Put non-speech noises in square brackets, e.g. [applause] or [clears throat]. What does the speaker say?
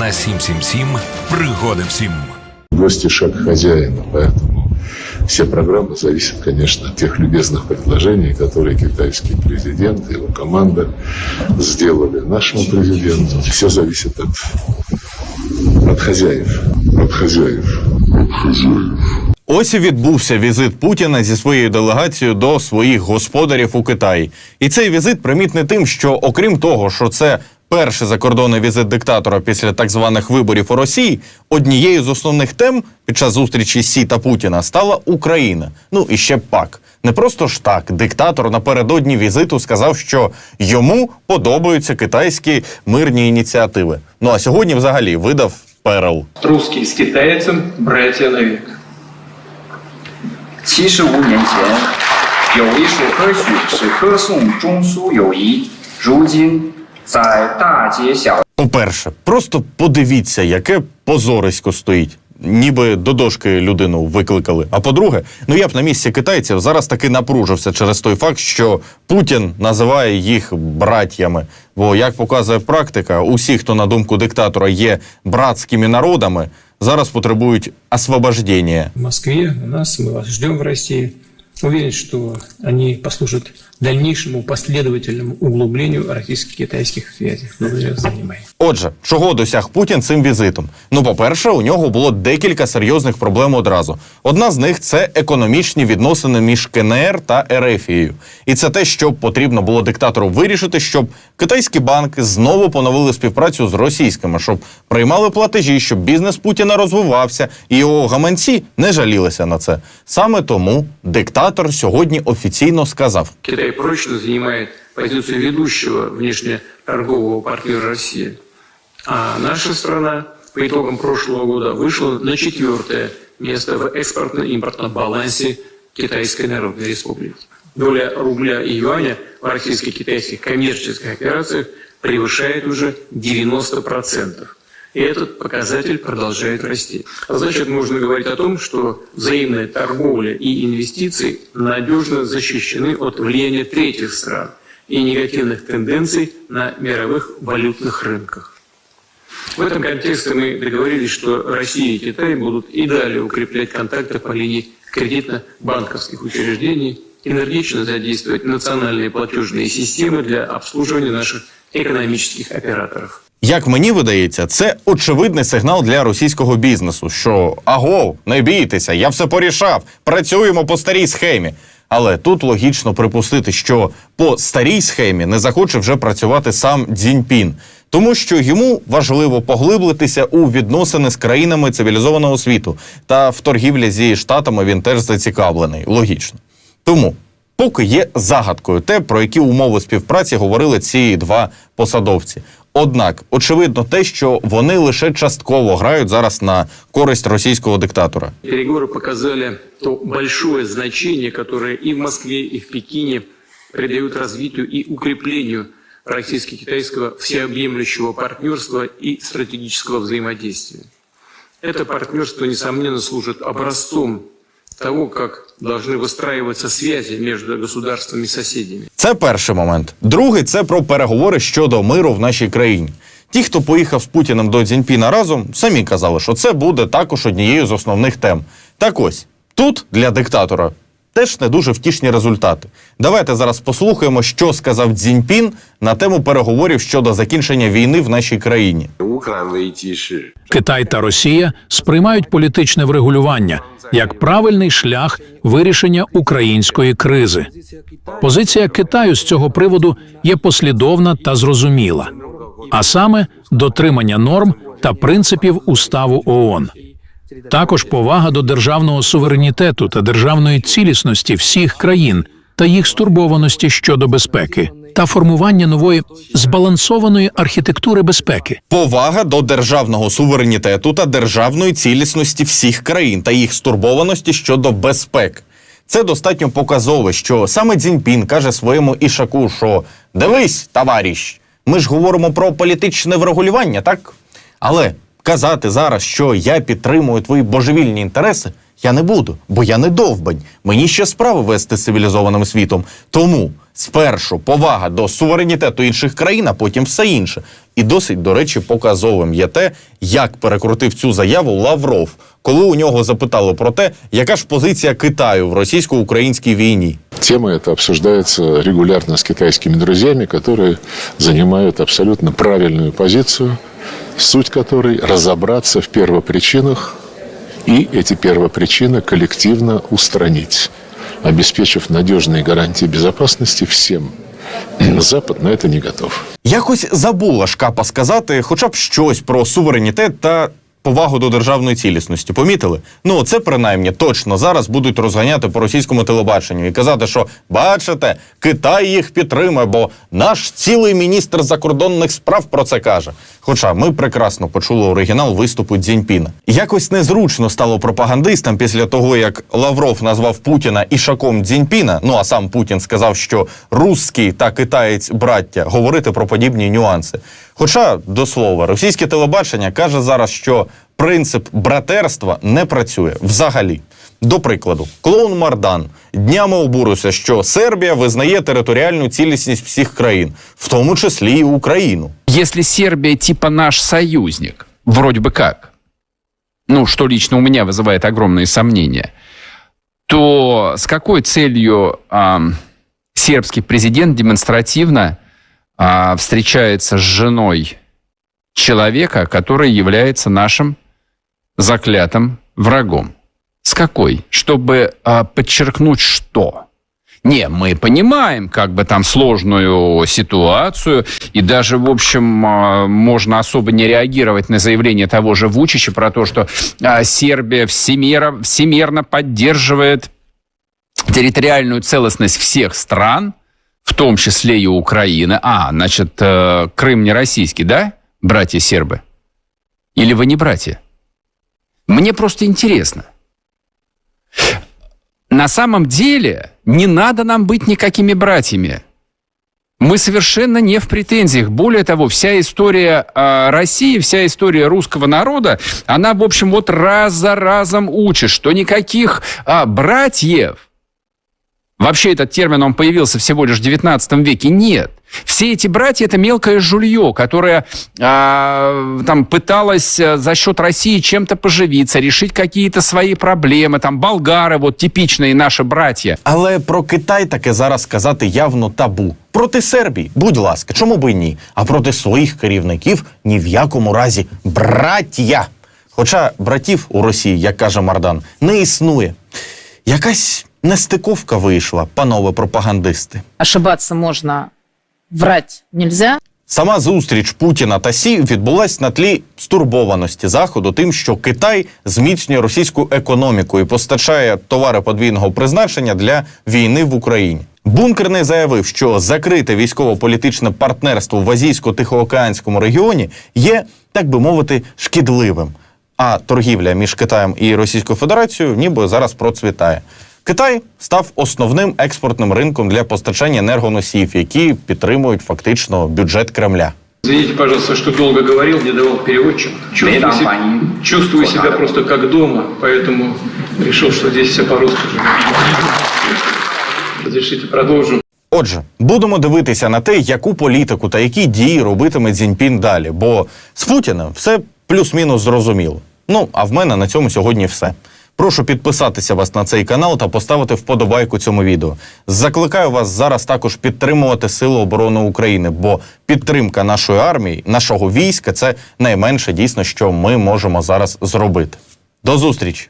на 777 пригоди всім. Гости шаг хозяина, поэтому все программы зависят, конечно, от тех любезных предложений, которые китайский президент и его команда сделали нашему президенту. Все зависит от, от хозяев, от хозяев, от хозяев. Ось і відбувся візит Путіна зі своєю делегацією до своїх господарів у Китаї. І цей візит примітний тим, що окрім того, що це перший закордонний візит диктатора після так званих виборів у Росії, однією з основних тем під час зустрічі Сі та Путіна стала Україна. Ну і ще пак. Не просто ж так, диктатор напередодні візиту сказав, що йому подобаються китайські мирні ініціативи. Ну а сьогодні взагалі видав перл. Русский с китайцем – братья навек. 七十五年前，有一首歌曲是歌颂中苏友谊，如今在大街小 по-перше, просто подивіться, яке позорисько стоїть. Ніби до дошки людину викликали. А по-друге, ну я б на місці китайців зараз таки напружився через той факт, що Путін називає їх братьями. Бо, як показує практика, усі, хто на думку диктатора є братськими народами, зараз потребують освобождення. В Москве у нас, мы вас ждем в России. Уверен, что они послужат дальнейшему последовательному углублению российско-китайских связей. Благодарю за внимание. Отже, чого досяг Путін цим візитом? Ну, по-перше, у нього було декілька серйозних проблем одразу. Одна з них це економічні відносини між КНР та Ерефією. І це те, що потрібно було диктатору вирішити, щоб китайські банки знову поновили співпрацю з російськими, щоб приймали платежі, щоб бізнес Путіна розвивався, і його гаманці не жалілися на це. Саме тому диктатор сьогодні офіційно сказав: Китай прочно занимает позицию ведущего внешнеторгового партнера России. А наша страна по итогам прошлого года вышла на четвертое место в экспортно-импортном балансе Китайской Народной Республики. Доля рубля и юаня в российско-китайских коммерческих операциях превышает уже 90%. И этот показатель продолжает расти. А значит, можно говорить о том, что взаимная торговля и инвестиции надежно защищены от влияния третьих стран и негативных тенденций на мировых валютных рынках. В этом контексте мы договорились, что Россия и Китай будут и далее укреплять контакты по линии кредитно-банковских учреждений, энергично задействовать национальные платежные системы для обслуживания наших экономических операторов. Як мені видається, це очевидний сигнал для російського бізнесу, що аго, не бійтеся, я все порішав, працюємо по старій схемі. Але тут логічно припустити, що по старій схемі не захоче вже працювати сам Цзіньпін, тому що йому важливо поглиблитися у відносини з країнами цивілізованого світу, та в торгівлі зі штатами він теж зацікавлений. Логічно. Тому поки є загадкою те, про які умови співпраці говорили ці два посадовці. Однак, очевидно, те, що вони лише частково грають зараз на користь російського диктатора. Переговоры показали то большое значение, которое и в Москве, и в Пекине придают развитию и укреплению российско-китайского всеобъемлющего партнерства и стратегического взаимодействия. Это партнерство, несомненно, служит образцом того, как должны выстраиваться связи между государствами-соседями. Це перший момент. Другий це про переговори щодо миру в нашій країні. Ті, хто поїхав з Путіним до Цзіньпіна разом, самі казали, що це буде також однією з основних тем. Так ось тут для диктатора Теж не дуже втішні результати. Давайте зараз послухаємо, що сказав Дзіньпін на тему переговорів щодо закінчення війни в нашій країні. Китай та Росія сприймають політичне врегулювання як правильний шлях вирішення української кризи. Позиція Китаю з цього приводу є послідовна та зрозуміла, а саме дотримання норм та принципів уставу ООН. Також повага до державного суверенітету та державної цілісності всіх країн та їх стурбованості щодо безпеки та формування нової збалансованої архітектури безпеки. Повага до державного суверенітету та державної цілісності всіх країн та їх стурбованості щодо безпеки. Це достатньо показове, що саме Цзіньпін каже своєму ішаку, що дивись, товариш, ми ж говоримо про політичне врегулювання, так? Але казати зараз, що я підтримую твої божевільні інтереси, я не буду, бо я не довбань. Мені ще справи вести з цивілізованим світом. Тому Спершу повага до суверенітету інших країн, а потім все інше. І досить, до речі, показовим є те, як перекрутив цю заяву Лавров, коли у нього запитали про те, яка ж позиція Китаю в російсько-українській війні. Тема эта обсуждается регулярно с китайскими друзьями, которые занимают абсолютно правильную позицию, суть которой разобраться в первопричинах и эти первопричины коллективно устранить, обеспечив надежные гарантии безопасности всем. [clears throat] Запад на это не готов. Якось забула шкапа сказати хоча б щось про суверенітет та повагу до державної цілісності. Помітили? Ну це принаймні точно зараз будуть розганяти по російському телебаченню і казати, що бачите, Китай їх підтримує, бо наш цілий міністр закордонних справ про це каже. Хоча ми прекрасно почули оригінал виступу Дзіньпіна. Якось незручно стало пропагандистам після того, як Лавров назвав Путіна ішаком Дзіньпіна. Ну а сам Путін сказав, що русський та китаєць браття говорити про подібні нюанси. Хоча, до слова, російське телебачення каже зараз, що принцип братерства не працює взагалі. До прикладу, клоун Мардан днями обурився, що Сербія визнає територіальну цілісність всіх країн, в тому числі і Україну. Если Сербия типа наш союзник, вроде бы как, ну, что лично у меня вызывает огромные сомнения, то с какой целью ам, сербский президент демонстративно а, встречается с женой человека, который является нашим заклятым врагом? С какой? Чтобы а, подчеркнуть что? Не, мы понимаем как бы там сложную ситуацию, и даже, в общем, а, можно особо не реагировать на заявление того же Вучича про то, что а, Сербия всемеро, всемерно поддерживает территориальную целостность всех стран, в том числе и Украины. А, значит, э, Крым не российский, да, братья сербы? Или вы не братья? Мне просто интересно. На самом деле не надо нам быть никакими братьями. Мы совершенно не в претензиях. Более того, вся история э, России, вся история русского народа, она, в общем, вот раз за разом учит, что никаких а, братьев, вообще этот термин, он появился всего лишь в 19 веке, нет. Все эти братья – это мелкое жулье, которое а, там пыталось а, за счет России чем-то поживиться, решить какие-то свои проблемы. Там болгары, вот типичные наши братья. Але про Китай таке зараз сказати явно табу. Проти Сербії, будь ласка, чому би й ні? А проти своїх керівників ні в якому разі браття. Хоча братів у Росії, як каже Мардан, не існує. Якась нестиковка вийшла, панове пропагандисти. Ошибаться можно, врать нельзя. Сама зустріч Путіна та Сі відбулась на тлі стурбованості заходу, тим, що Китай зміцнює російську економіку і постачає товари подвійного призначення для війни в Україні. Бункерний заявив, що закрите військово-політичне партнерство в азійсько-тихоокеанському регіоні є, так би мовити, шкідливим. А торгівля між Китаєм і Російською Федерацією ніби зараз процвітає. Китай став основним експортним ринком для постачання енергоносіїв, які підтримують фактично бюджет Кремля. Извините, пожалуйста, что долго говорил, не давал переводчик. Чувствую, Да, се- чувствую Вот себя просто как дома, поэтому решил, что здесь все по-русски. Разрешите продолжу. Отже, будемо дивитися на те, яку політику та які дії робитиме Цзіньпін далі. Бо з Путіним все плюс-мінус зрозуміло. Ну а в мене на цьому сьогодні все. Прошу підписатися вас на цей канал та поставити вподобайку цьому відео. Закликаю вас зараз також підтримувати Сили оборони України, бо підтримка нашої армії, нашого війська це найменше дійсно, що ми можемо зараз зробити. До зустрічі!